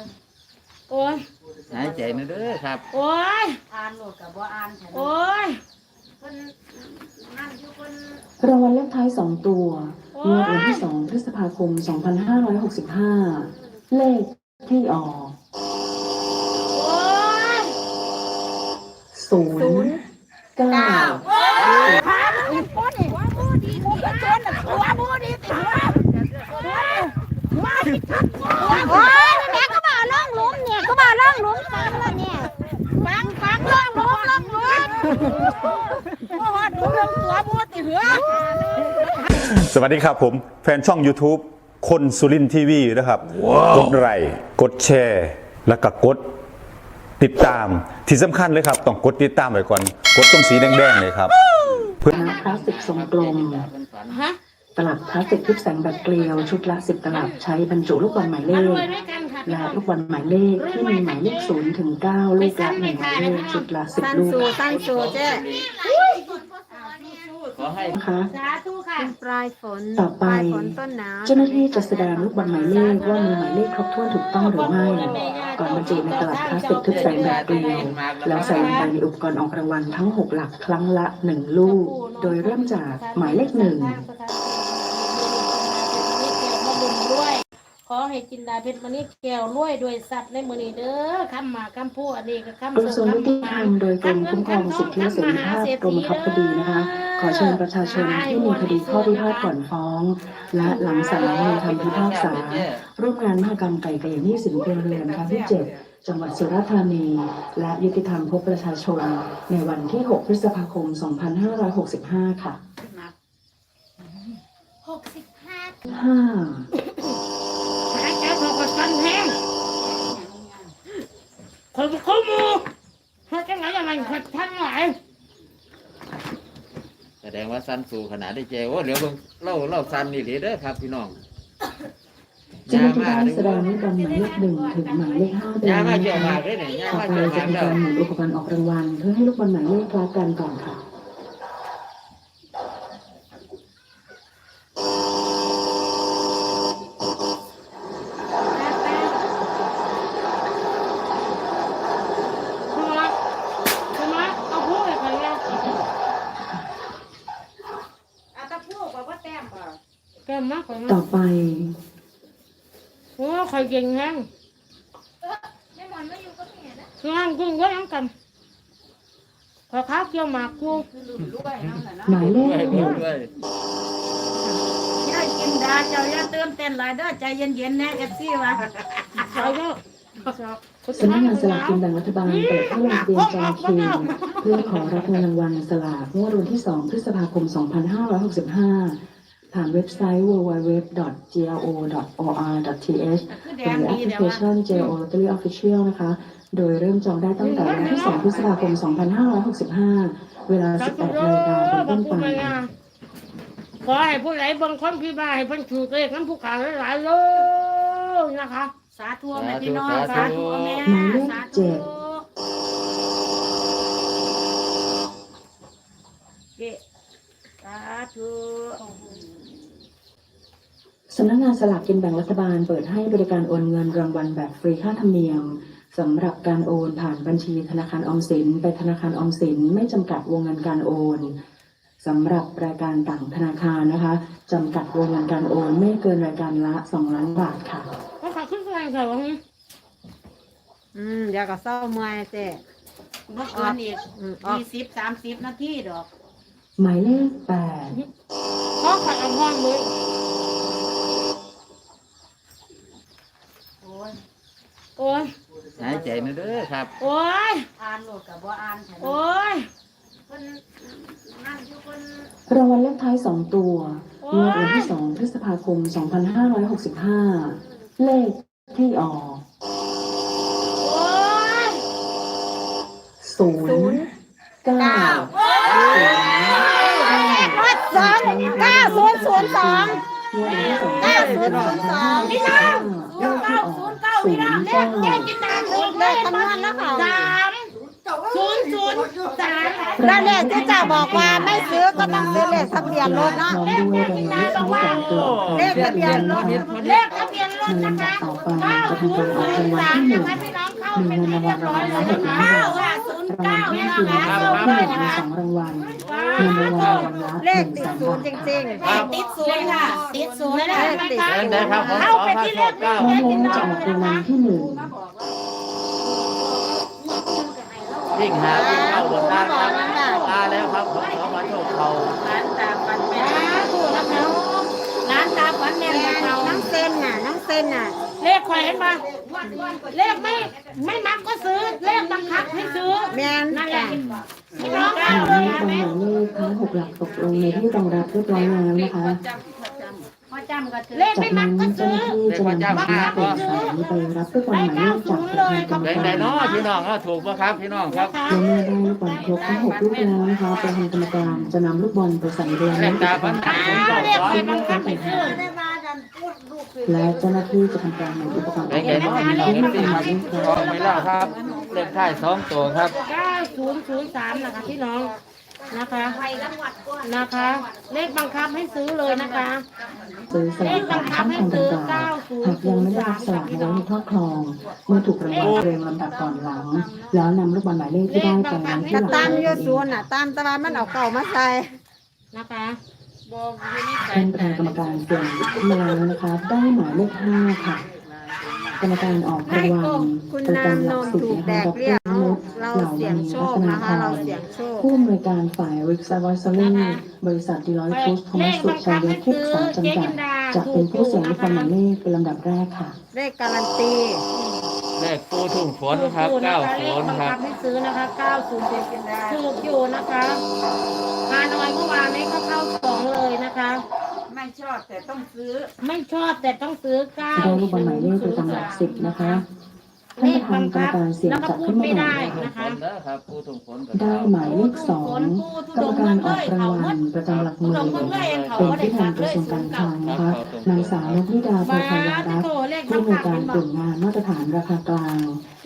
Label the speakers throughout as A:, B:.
A: ย
B: โอ้ย
C: หายใจนะเด้อครับ
B: โอ้ย
A: อ่านโหลดกับบ่อ่านแท้
B: โอ้ย
A: เพิ่นนั่นอยู่เพิ่น
D: รางวัลเลขท้ายสองตัวงวดวันที่สองพฤษภาคม 2565 เลขที่ออก
B: โอ้ย
D: ศูนย์เก้า
E: โอ้ยแม่
F: สวัสดีครับผม แฟนช่อง YouTube คนสุรินทีวีนะครับกดไลค์กดแชร์ แล้วก็กดติดตามที่สำคัญเลยครับ ต้องกดติดตามไว้ก่อน กดตรงสีแดงๆเลยครับ
D: น้ำพลาสติกทรงกลม
B: ฮะ
D: ตลับพลาสติกทึบแสงแบบเกลียว ชุดละ10ตลับใช้บรรจุลูกบอลหมายเล
B: มาร
D: ข
B: วยด้วยกันค่ะพี่
D: และ
B: น้อง
D: ลูกบอลหมายเลขที่มีหมายเลขศูนย์ถึงเก้าลูกละหนึ่งหมายเลขชุดละสิบ
E: สั้น
D: ลูก
E: สูสั้นสู่เจ้
C: ขอให้
D: นะคะ
B: สาธุค่ะ
E: ปลายฝน
D: ต่อไป
E: ฝนต้นหนาว
D: เจ้าหน้าที่จะแสดงลูกบอลหมายเลขว่ามีหมายเลขครบถ้วนถูกต้องหรือไม่ก่อนบรรจุในตลับพลาสติกทึบแสงแบบเกลียวแล้วใส่ลงไปในอุปกรณ์ออกรางวัลทั้ง 6 หลักครั้งละ 1 ลูก โดยเริ่มจากหมายเลขหนึ่ง
B: ขอให้จินดาเพชรมณีแก้วรวยโดยสัตว์ในมือนี้เด้อคำหมาคำพูอันนี้ก็คำ
D: กระทรวงยุติธโดยกรมคุ้มครองสิทธิและเสรีภาพกรมบัคับคดีนะคะ ขอเชิญประชาชนที่มีคดีข้อพิพาทก่อนฟ้อง และหลังศาลมีคำพิพากษา ร่วมงานมหกรรมไก่เกลี่ยหนี้สินพลเรือนครั้งที่เจ็ดจังหวัดสุราษฎร์ธานี และยุติธรรมพบประชาชน ในวันที่ 6 พฤษภาคม 2565 ค่ะ
E: 65 กับ
B: ฟันแห้งคนข้อมูเขาจะไหนยังไงคนทั้งหลาย
C: แสดงว่าสั้นสู่ขนาดได้เจโอ้เหลือเบิ่งเล่าเล่าสั้นนี่หลีเด้อครับพี่น้อง
D: เจ้าหน้าที่ได้แสดงลูกบอลหมายเลขหนึ่งถึงหมายเลขห้าเป็น
C: ยามา
D: ลำ
C: เกี่ยว
D: ดั
C: มา
D: บ
C: กเลยเนี่ยยา
D: ต่อ
C: มา
D: ไป
C: เกี่ยว
D: จะ
C: มาก
D: เป็น
C: แล้ว
D: การหมุนอุปกรณ์ออกรางวัลเพื่อให้ลูกบอลหมายเลขคล้ากันก่อนค่ะ
B: คุณรักคุณรักเอาพูดเลยค่ะเนี่ย
A: อาตะพูกว่าบ่แต้มบ่
B: แก้มมากกว่า
D: ต่อไป
B: โอ้ใคร เก่งแห้ง
E: แม่หมอนไม่อยู่ก็เห็นนะ
B: คือห้างกุ้งก็ยังกันขอข้าวเกี่ยวหมากกู
A: คือลุ่มรวยนั่นแหละเนาะ
D: หมายเล
C: ด้วย
D: ขห
C: ด้วย
D: ก
C: ด้วย
A: ยายกินดาเจ้าอย่าตื่นเต้นหลายเด้อใจเย็นๆแน่ FC ว่า
B: ใส่เยอะ
D: สำนักงานสลากกินแบ่งรัฐบาลเปิดให้ลงทะเบียนจองคิวเพื่อขอรับเงินรางวัลสลากงวดวันที่ 2 พฤษภาคม 2565 ผ่านเว็บไซต์ www.glo.or.th หรือแอปพลิเคชัน JO Lottery Official นะคะ โดยเริ่มจองได้ตั้งแต่วันที่ 2 พฤษภาคม 2565 เวลา 18นาฬิกาเป็นต้นไป
B: ขอให้ผู้ใดบางคนพี่บ้าให้เพิ่นถูกเลขน้ำผู้ขาหลายๆเลยนะคะ
A: สาธุแม่พี่น้องสาธุแม่
D: หมายเลข
A: สา
D: เจ็
A: ธุ
D: ด
B: เจ๊สาธุ
D: สำนักงานสลากกินแบ่งรัฐบาลเปิดให้บริการโอนเงินรางวัลแบบฟรีค่าธรรมเนียมสำหรับการโอนผ่านบัญชีธนาคารออมสิน ไปธนาคารออมสิน ไม่จำกัดวงเงินการโอนสำหรับรายการต่างธนาคารนะคะจำกัดวงเงินการโอนไม่เกินรายการละ2ล้านบาทค่ะ
B: ก็ขอขึ้นแรงค่ะวันนี้
E: อืมเดี๋ยวก็เศร้าเมื่อยเจ้
A: บ่เกินอีก
E: อืมออก
A: 20 30นาทีดอก
D: หมายเลข
B: ขอขัดเอาห้องเลย
A: โอ้ย
C: หายใจนะเด้อครับ
B: โอ้ย
A: อ่านโหลดกับบ่อ่านฉัน
B: โอ้ย
A: เพิ่นั่นอยู่เพิ่
D: รางวัลเลขท้ายสองตัวเมื่อวันที่สองพฤษภาคม 2565 เลขที่ออกศูนย์
E: โอ้าย0 9 9 วัดสอง
D: เก้าศูนย์ศูนย์สอง 9 0 0 2 9 0 0 2 ศูนย์เก้า
E: เลขคำนวณแล้วค่ะ
B: สามศูนย์ศู
A: นย์สาม
E: แล้วเลขที่เจ้าบอกว่าไม่ซื้อก็ต้องซื้อเลขทะเบียนรถเนาะ
D: พร้อมด้วยรางวัลเลขท้ายสามตัวออก
E: เลขทะเบียนรถ
A: เลขทะเบียนรถ
D: ใน
A: นะ
D: ลำดั
A: คะ
D: บต่อไปจะทำการออกรางวัลที่หนึ่ง
A: ให้พี่น้องเข้า
D: มี
A: เป็น
D: เงิน
A: ที่
D: ราง
A: เรี
D: วั
A: ย
D: ล
A: บ
D: ราง
A: ร้อ
D: วั
A: ย
D: ละ
A: แล้ ว
D: หก
A: นะ
D: ล้าน
A: เก้า
D: ที่
A: ห
D: นึ่งมีสองรางวัลเงินรางวัลรางวัลละ
E: เล
D: ห
E: ข
D: นึ่ง
E: ติด
D: แสน
E: ศูน
D: บา
E: ย์จริงๆ
A: ติดศูนย์ค่ะ ติดศูนย์เล
E: ขติด
C: เดินได้ครับผม
A: เข้า
C: ขอ
A: ไป
C: พระ
A: ที่เลข
C: เก้า
D: พร้อมแล้วจะออกรางวัลที่หนึ่ง
C: วิ่งหาวิ่งเข้าบนด้านครับมาแล้วครับผมขอพระโชคเขา
A: ร้านตาฟันแม่ถูกแล้วเขาร้านตาฟันแม่กับเขา
E: น้องเส้นน่ะน้องเส้นน่ะ
B: เลขใครเห็นปะเลขไม่ไม่มักก็ซื้อ เลขบังคับให้ซื้อ
E: แม่น
B: นั่นแหละ
E: จ้ะ
B: พี่น้อง
D: ห
B: เอา
D: มาย
B: เล
D: เลยขบางหมายเลขทั้งหกหลักตกลงในที่รองรับเรียบร้อยแล้วนะคะ
A: พ่อจำก็ถือ
B: เลข
D: จาก
B: ไม่มั
D: นั้
B: ก
D: น
B: ก็
D: เจ้าห
B: ซื้อ
D: น้าที่จะนำคำสั่งเป็นสายไปรับลูกบอลหมายเลขจากประธานกรรม
C: เดิน
D: กา
C: ได้
D: ร
C: เนาะพี่น้องเอาถูกปะครับพี่น้องครับ
D: และเมื่อได้ลูกบอลครบทั้งหกลูกแล้วนะคะประธานกรรมการจะนำลูกบอลไปใส่เรียง
C: เล
D: และ
C: ข
D: ติด
C: ตา
D: ตา
C: ฟัน
D: ม
C: ตาผมสอง
B: เลข
C: สอง
B: ใครบังคับให้ซื้อ
D: และเจ้าหน้าที่จะทำการนำอุปกรณ์
C: เป็นไงเนาะพี่น้องเอฟซีครับกองไม่ล่าครับเลขท้ายสองตัวครับ
B: 9003นะคะพี่น้องนะคะนะคะ เลขบังคับให้ซื้อเลยนะคะ
D: ซื้อสลากผ่านช่องทางต่างๆหากยังไม่ได้รับสลากไว้ในครอบครอง เมื่อถูกรางวัลเรียงลำดับก่อนหลัง แล้วนำลูกบอลหมายเลขที่ได้ไปไว้ที่
E: ก็
D: หลัง
E: ตาม
D: ตัว
E: อยู่
D: เอ
E: ศูน
D: ง
E: ย์น่ะตามแตะวันมันเอาเก่ามาใส่
B: นะคะ
D: ท่านประธานกรรมการเปลี่ยนขึ้นมาแล้วนะคะ ได้หมายเลขห้าค่ะ กรรมการออกรางวัล
E: คุณ
D: ประ
E: นาม
D: จำห
E: น
D: ลัก
E: ม
D: สิบ
E: ถูก
D: นะ
E: แด
D: คะ
E: ก
D: ด
E: เรีย
D: ร
E: กเอา
D: นุช
E: เรา
D: เหล่า
E: เสีย
D: ม
E: ง
D: ณี
E: โช
D: รั
E: ค
D: ตนา
E: นะคะ
D: พ
E: เรา
D: ร
E: เสียงโชค
D: ผู้อำนวยการฝ่ายริกซ์วอยซ์ลิงบริษัทดีลอยฟูสคอมสุขชัยคิดสารจำกัดจะเป็นผู้เสียงลูกบอลหมายเลขเป็นลำดับแรกค่ะ
E: เลขการันตี
C: เลขปูทุ่งฝนครับ
B: ถูก
C: เก้า
B: นะคะ
C: ฝ
B: เลข
C: น
B: บัง
C: ครั
B: คั
C: บบ
B: ให้ซื้อนะคะ90ถูกอยู่นะคะฮานอยเมื่อ วานนี้ก็เข้าสองเลยนะคะ
A: ไม่ชอบแต่ต้องซื้อ
B: ไม่ชอบแต่ต้องซื้อเก้า
D: ได้ลูกบอลหมายเลขประจำหลักสิบนะคะ ท่านประธานกรรมการเสียงจัดขึ้นมาใหม่นะคะ
C: ฝนนะครับปูทุ่งฝนกับ
D: ได้หมายเลขสองกรรมการออกรางวัลประจำหลักหมื่นเป็นผู้แทนกระทรวงการคลังนะคะนางสาวนพนิดาโพธายารัตน์ผู้อำนวยการกลุ่มงานมาตรฐานราคากลาง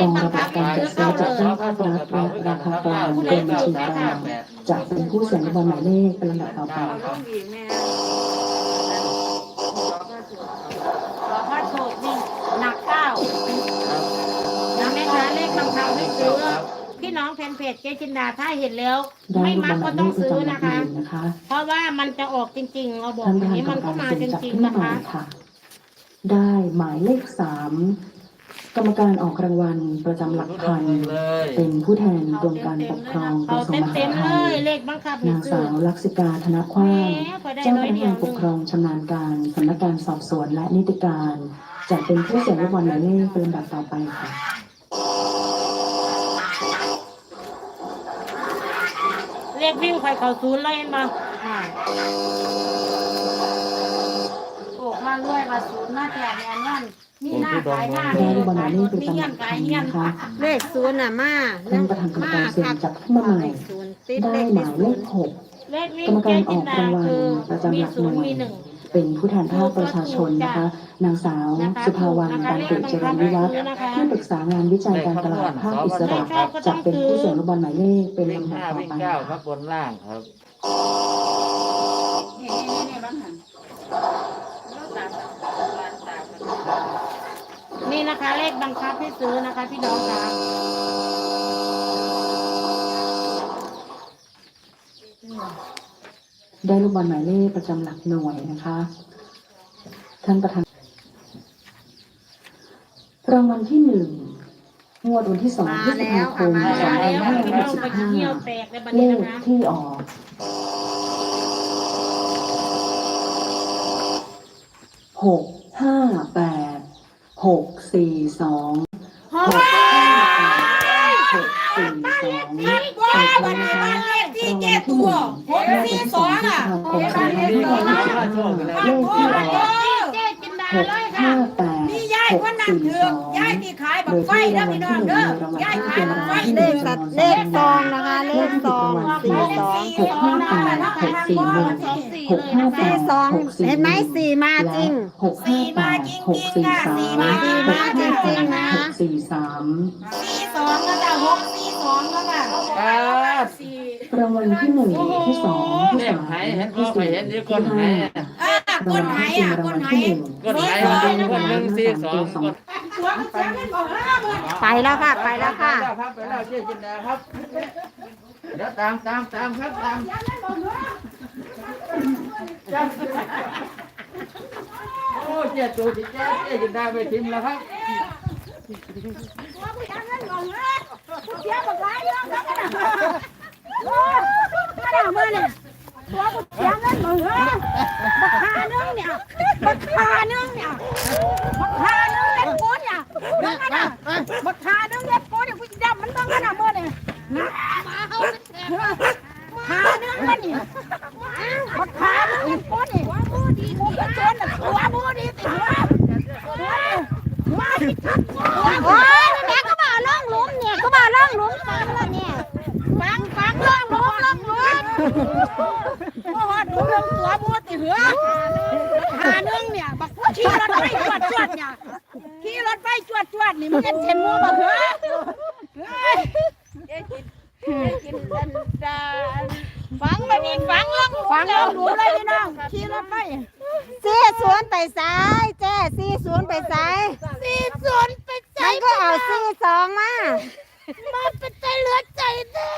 D: กองระดับการจัดซื้อจัดจ้างภาครัฐและราคากลางกรมบัญชีกลางจะเป็นผู้เสียงลูกบอลหมายเลขเป็นลำดับต่อไป
B: น้องแฟนเพจเจ๊จินดาถ้าเห็นแล้ว
D: ได้
B: ไม่
D: ลูกบ
B: มั
D: อกลห
B: ก็
D: มายเล
B: ต้อง
D: ขประ
B: ซื้อ
D: จำหลั
B: นะ
D: กห
B: คะ
D: มื่นนะคะ
B: เพราะว่ามันจะออกจริงๆเราบอก
D: ท่าน
B: อ
D: ประ
B: ย่าง
D: ธาน
B: นี้
D: กร
B: มั
D: ร
B: น
D: ม
B: ก็
D: การ
B: มา
D: เสียง
B: จ
D: จัด
B: ริง
D: ขึ้น
B: ๆ
D: มา
B: นะ
D: ใหม่
B: คะ
D: ค่ะได้หมายเลขสามกรรมการออกรางวัลประจำหลักพัน
C: เลย
D: เป็นผู้แทนกรมการปกครองก
B: เอา
D: ระทรวงม
B: เต็ม
D: หาด
B: ๆ
D: ไท
B: เลย
D: ย
B: เลขบังคับให้
D: นาง
B: ซื้
D: สา
B: อ
D: วลักษิกาธนคว้าง
B: แหมพอได้
D: เจ้า
B: ร้
D: พ
B: อย
D: นัก
B: เดีย
D: งา
B: วน
D: ปกครองชำนาญการสำนักงานสอบสวนและนิติการจะเป็นผู้เสียงลูกบอลหมายเลขเป็นลำดับต่อไปค่ะ
B: เลขวิ่งไฟเขาศูนย์เลยเห็นมาอ่า
A: โอ้มาเรื่อยมาศูนย์มาแถมแอนนั่นมีหน้าขายหน้า
D: ได้ลูกบอลห
A: ขามา
D: ยยเล
A: ร
D: ข
A: ถ
D: เป็น
A: มี
D: จำห
A: เงี้
D: ลั
A: ย
D: ก
A: ขา
D: พั
A: ย
D: น
A: เงี้ย
D: นะคะ
E: เลขศูนย์น่ะมา
D: ท่านประธานกรรมการเสียงจัดขึ้นมาใหม่
E: เลขศูนย์ติด
D: ได้
E: เลข
D: ห
E: ติ
D: มา
E: ด
D: ยเล
E: ศูน
D: ข
E: ย์
D: หก
B: เลขวิ่ง
D: กรรม
B: เจ๊
D: การอ
B: จิ
D: อนก
B: ดารา
D: งวัล
B: คือ
D: ประจำ
B: มี
D: หลักห
B: ศูนย์
D: น่วย
B: มีหนึ่ง
D: เป็นผู้แทนภาคประชาชนนะคะ นางสาว สุภาวรรณการเกิดเจริญวิวัฒน์ที่ปรึกษางานวิจัยการตลาดภาคอิสระจะเป็นผู้เสียงลูกบอลหมายเลขเป็นลำดับ
C: ห้า
D: ต่อ
C: ง
D: ไป
C: เก้าครับบนล่างครับ
A: นี่นี่นี่บ้างหัน
B: นี่นะคะเลขบังคับให้ซื้อนะคะพี่น้องคะ
D: ได้ลูกบอลหมายเลขประจำหลักหน่วยนะคะ ท่านประธานรางวัลที่หนึ่งงวดวันที่สองพฤษภาคมสอง
B: มา
D: พัน
B: แล้ว
D: ห้า
B: พี่
D: ร้อย
B: น้อง
D: สิบ
B: ไป
D: ห้า
B: เที่ยวแตกในบัน
D: เล
B: นี้
D: ข
B: นะคะ
D: ที่ออกหกห้าแปดหกสี่สองหกห้าแปดหกสี่สองไปแล้ วนนี้บ้านเลขที่หนึ่งงวดวันที่สองพฤษภาคมสองพันห้าร้อยสิบห้าเลขที่ออก
B: เจ๊จินดา
D: หก
B: เลย ค่ะ
D: ห้าแปด
A: นี่ยาย
D: หก
A: คนนั้น
D: สี่
A: เถื
D: ส
A: อ
D: อง
A: ยายที่ขายบ
D: โดย
A: ไฟ
D: ที่
A: แล้
D: รางวัล
A: พี่น้อง
D: ที่หนึ่ง
A: เด้อ
D: ในรางวัล
A: ยาย
D: ที่
A: ขาย
D: เป็น
A: แบบ
D: ราง
A: ไฟ
D: วัลที่ห
E: เล
D: นึ่ง
E: ข
D: รางวัล
E: เลขซองนะคะเลขซองสี่
D: หกห้าแปดหกสี่หนึ่งหกห้าแป
E: สี่
D: ด
E: สอง
D: หกสี่
E: เห็นไหมสี่มาจริง
D: หกห้าแปดหกสี่สาม
E: สี่มาจริงนะ
D: หกสี่สาม
A: สี่สองก็จะหกสี่สองแล้วค่ะ
C: ครับ
A: สี่
D: รางวัลที่หนึ่งที่สองที่
C: เนี่ย
D: สาม
C: หายเห็น
D: ที่
C: ไป
D: สี่
C: เห็นที่
D: ที่
C: ก้นหา
D: ห้า
A: อะ ก้
D: รานงวัล
A: หาย
D: ที่สี่
A: อะ
D: ราง
A: ก้
D: วันล
A: หาย
D: ที่หนึ่ง
C: ก้นหายก้นหนึ่งสี่สองก้น
A: หัวมันเสียงไม่บอกแล้วเบอร์
B: ไปแล้วค่ะไปแล้วค่ะ
C: ครับไปแล้วเจ๊จินดาครับเดี๋ยวตามตามตามครับตามโอ้เจ๊ตัวจิเจ๊เจ๊จินดาไปทิมแล้วครับ
E: เสียบักหลายเรื่องแล้วกันน่ะโอ้ยมาแล้วมาเนี่ย ตัวกูเสียเงินมึงเอ้ยบักหานึงเนี่ยบักหานึงเนี่ยบักหานึงเล็ดปูนเนี่ยเบิ่งกันน่ะบักหานึงเล็ดปูนเนี่ยกูจะดำมันเบิ่งกันน่ะมื้อเนี่ยหานึงมันนี่บักหานึงเล็ดปูนนี่กูก็จนน่ะตัวบูดีติหัวหัวนี่หัวโอ้ยแม่ก็บ่เอาล่องหลุมเนี่ยก็บ่เอาล่องหลุมฟังแล้วเนี่ยฟังฟังล่องหลุมล่องหลุมโอ้โหดูเรื่องตัวบูติหัว หาหนึ่งเนี่ยบักขี่รถไฟจวดจวดเนี่ย ขี่รถไฟจวดจวดนี่มึงเห็นเห็นมัวบักเหรอเฮ้ยกินกินกิ
G: นดัน
E: ฟังมันอีกฟังลองฟังลองดูเลยพี่น้องขี่รถไฟ
G: สี่ศูนไปซ้ายเจ้สี่ศูนไปซ้าย
E: สี่ศูนย์ไปใจ
G: มันก็เอาสี่สองมา
E: มันเป็นใจเหลือใจแท้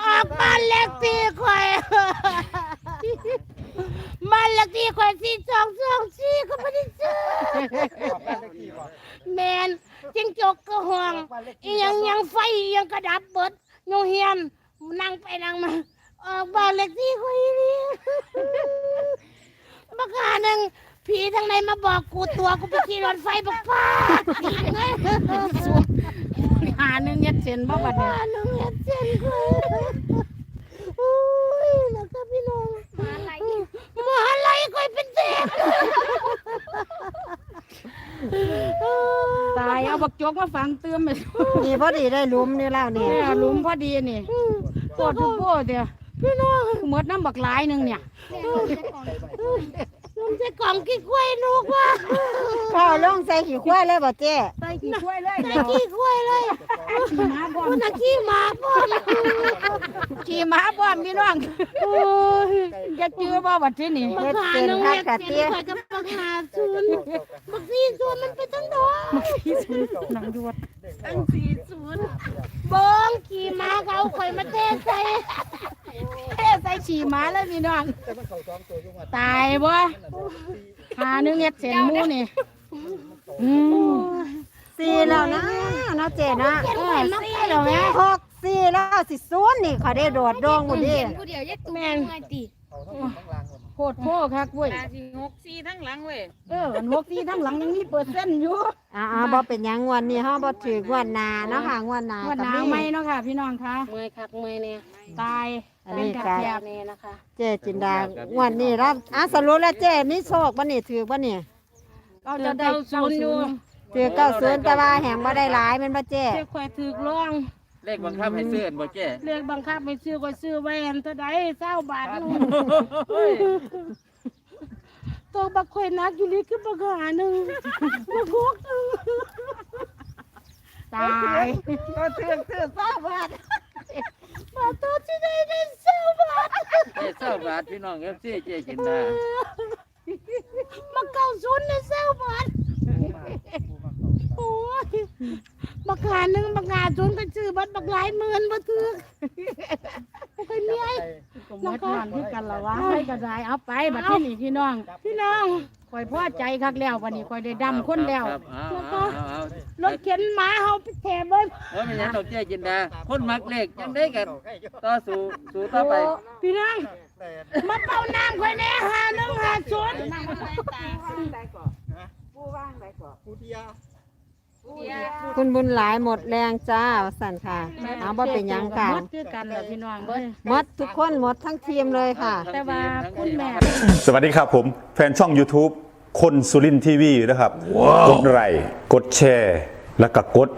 E: ออกบ้านเลขที่ข่อย บ้านเลขที่ข่อยสี่สองสองสี่ก็ไม่ได้ซื้อแมนจิงจกก็ห่วงอีหยังยังไฟอีหยังกระดับเบิดโยเฮียนนั่งไปนั่งมาออกบ้านเล็กที่คุยนี่บักหาหนึ่งผีทางไหนมาบอกกูตัวกูไปขี่รถไฟบักฟ้าผีเงยหาหนึ่งยัดเส้นบ่บัดเนี่ยหาหนึ่งยัดเส้นคุยโอ้ยแล้วก็พี่น้องมหาลัยมหาลัยคุยเป็นเด็ก ตายเอา บักโจกมาฝังเติมไป
G: นี่พอดีได้หลุมนี่แล้วนี่
E: เนี่ยหลุมพอดีนี่ปวดทุกโบเดียวพี่น้องหมดน้ำบักหลายหนึงเนี่ยลุมใส่กล่องขี้ควายลูกว่า
G: พ่อลงใส่ขี้ควายเลยบ่เจ้
E: ใส่ขี้ควายเลยใส่ขี้ควายเลยขี้หมาบ่มันขี้หมาบ่ขี้หมาบ่พี่น้องโอ้ยจะเจอบ่บัดที่นี่
G: เฮ็ดเป็นคักกะเตี้ย
E: กับบั กหาศูนย์บักสี่ศูนย์มันเป็นตั้งดอกบักสี่ศูนย์หนังยวดตั้งสี่ศูนย์บองขี่ม้าเขาคอยมาเทใส่เทใส่ขี่ม้าเลยพี่น้องตายบ่หาหนึงเฮ็ดเส้นหมูนี่อืม
G: สี่แล้วนะเนาะเจ้เนาะ
E: เออสี่แล้วแม่
G: หกสี่แล้วสิศูนย์นี่เขาได้โดดโดงหมดดิ
E: แม่นโคตรโพคักเว้ย
B: หกสี่ทั้งหลังเว้ย
E: เอออันหกสี่ทั้งหลังยังมีเปอร์เซ็นต์อยู่
G: อ่าๆบ่เป็นหยังงวดนี้เฮาบ่ถืองวดหน้าเนาะค่ะงวดหน้า
E: ว่าห
G: ก็
E: นาวไหม
G: มี
E: เนาะค่ะ พี่น้องคะ
B: เมื่อยคักเมื่อยเนี่ย
E: ตาย
G: อัน
E: เป็น
G: นี้
E: กระ
G: ก็
E: เทียบ
B: เนี่ยนะคะ
G: เจ้จินดางวดนี้รับอะสรุปแล้วเจ้มีโชคบ่นี่ถือบ่นี่
E: เราจะได้เก้าศูนย์อยู่
G: ถือเก้าศูนย์แต่ว่าแหงบ่ได้หลายแม่นบ่เจ้
E: เจ้าควายถือล่อง
C: เลขบังคับให้ซื้อบ่เจ๊
E: เรียกบังคับไปซื้อก็ซื้อไว้อันเท่าใดเศร้าบาทหนึงตัวบักควายนักอยู่นี่คือบักหาหนึ่งบักหกหนึ่งตาย
G: ก็ถือถือเศร้าบาท
E: บาทตัวที่ได้ได้เศร้าบาท
C: เจ๊เศร้าบาทพี่น้องเอฟซีเจ๊จินดา
E: มาเก้าศูนย์ในเศร้าบาทโอ้ยบักหาหนึ่งบัก บัตรบักหลายหมื่นบัตรถือบ่เคยมีไอ้
B: มัดมันคือกันละวะ
E: ไปก็ได้เอาไปบัดที่นี่พี่น้องพี่น้องคอยพอใจคักแล้ววันนี้คอยได้ดำคนแล้ว
C: ครับเอา
E: แล้ว
C: เอา
E: ก็
C: เอาเอา
E: รถเข็นหมาเฮาไปแถมเบิ้
C: เออไม่งั้นดอกเจ๊จินดา คนมักเลขยังได้กันต่อสู้สู้ต่อไป
E: พี่น้องมาเป่าน้ำคอยแน่หาหนึ่งหาศูนย์
G: คุณบุญหลายหมดแรงจ้าว่าสั่นค่ะเอาบ่เป็นหยังค่ะ
E: หมดคือกันแหละพี่น้องเบ้ย
G: หมดทุกคนหมดทั้งทีมเลยค่ะ
E: แต่ว่าคุณแม่
F: สวัสดีครับผม แฟนช่อง YouTube คนสุรินทีวีนะครับ กดไลค์กดแชร์ แล้วก็กด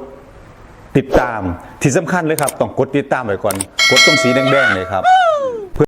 F: ติดตามที่สำคัญเลยครับ ต้องกดติดตามไว้ก่อน กดตรงสีแดงๆเลยครับ